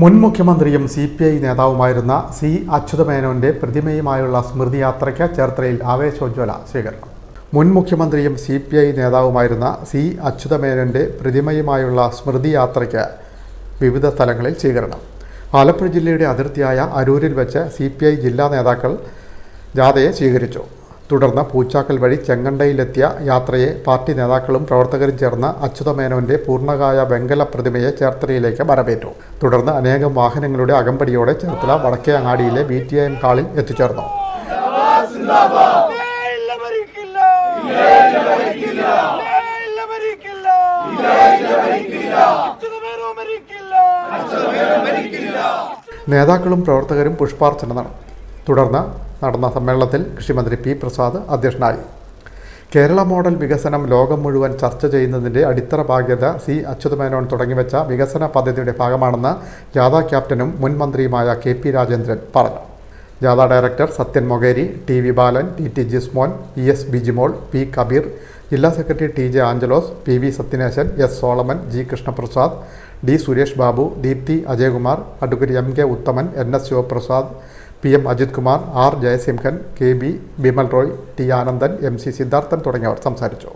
മുൻ മുഖ്യമന്ത്രിയും C P I നേതാവുമായിരുന്ന സി അച്യുതമേനോന്റെ പ്രതിമയുമായുള്ള സ്മൃതിയാത്രയ്ക്ക് ചേർത്തലയിൽ ആവേശോജ്വല സ്വീകരണം. മുൻ മുഖ്യമന്ത്രിയും സി പി ഐ നേതാവുമായിരുന്ന സി അച്യുതമേനോന്റെ പ്രതിമയുമായുള്ള സ്മൃതിയാത്രയ്ക്ക് വിവിധ സ്ഥലങ്ങളിൽ സ്വീകരണം. ആലപ്പുഴ ജില്ലയുടെ അതിർത്തിയായ അരൂരിൽ വെച്ച് സി ജില്ലാ നേതാക്കൾ ജാഥയെ സ്വീകരിച്ചു. തുടർന്ന് പൂച്ചാക്കൽ വഴി ചെങ്ങണ്ടയിലെത്തിയ യാത്രയെ പാർട്ടി നേതാക്കളും പ്രവർത്തകരും ചേർന്ന് അച്യുതമേനോന്റെ പൂർണകായ വെങ്കല പ്രതിമയെ ചേർത്തലയിലേക്ക് വരവേറ്റു തുടർന്ന് അനേകം വാഹനങ്ങളുടെ അകമ്പടിയോടെ ചേർത്തല വടക്കേ അങ്ങാടിയിലെ ബി ടി എം ഹാളിൽ എത്തിച്ചേർന്നു. നേതാക്കളും പ്രവർത്തകരും പുഷ്പാർച്ചന നടന്നു തുടർന്ന് നടന്ന സമ്മേളനത്തിൽ കൃഷിമന്ത്രി പി പ്രസാദ് അധ്യക്ഷനായി. കേരള മോഡൽ വികസനം ലോകം മുഴുവൻ ചർച്ച ചെയ്യുന്നതിന്റെ അടിത്തറ ഭാഗ്യത സി അച്യുതമേനോൻ തുടങ്ങിവെച്ച വികസന പദ്ധതിയുടെ ഭാഗമാണെന്ന് ജാഥ ക്യാപ്റ്റനും മുൻ മന്ത്രിയുമായ കെ പി രാജേന്ദ്രൻ പറഞ്ഞു. ജാഥ director Sathyan Mokeri T V Balan T T Jismon E S Bijimol P Kabeer ജില്ലാ secretary T J Angelos P V Sathyanesan S Solomon G Krishnaprasad D Suresh Babu Deepthi Ajayakumar advocate M K Uthaman N S Sivaprasad P M Ajith Kumar R Jayasimhan K B Bimal Roy T Anandan M C Sidharthan തുടങ്ങിയവർ സംസാരിച്ചു.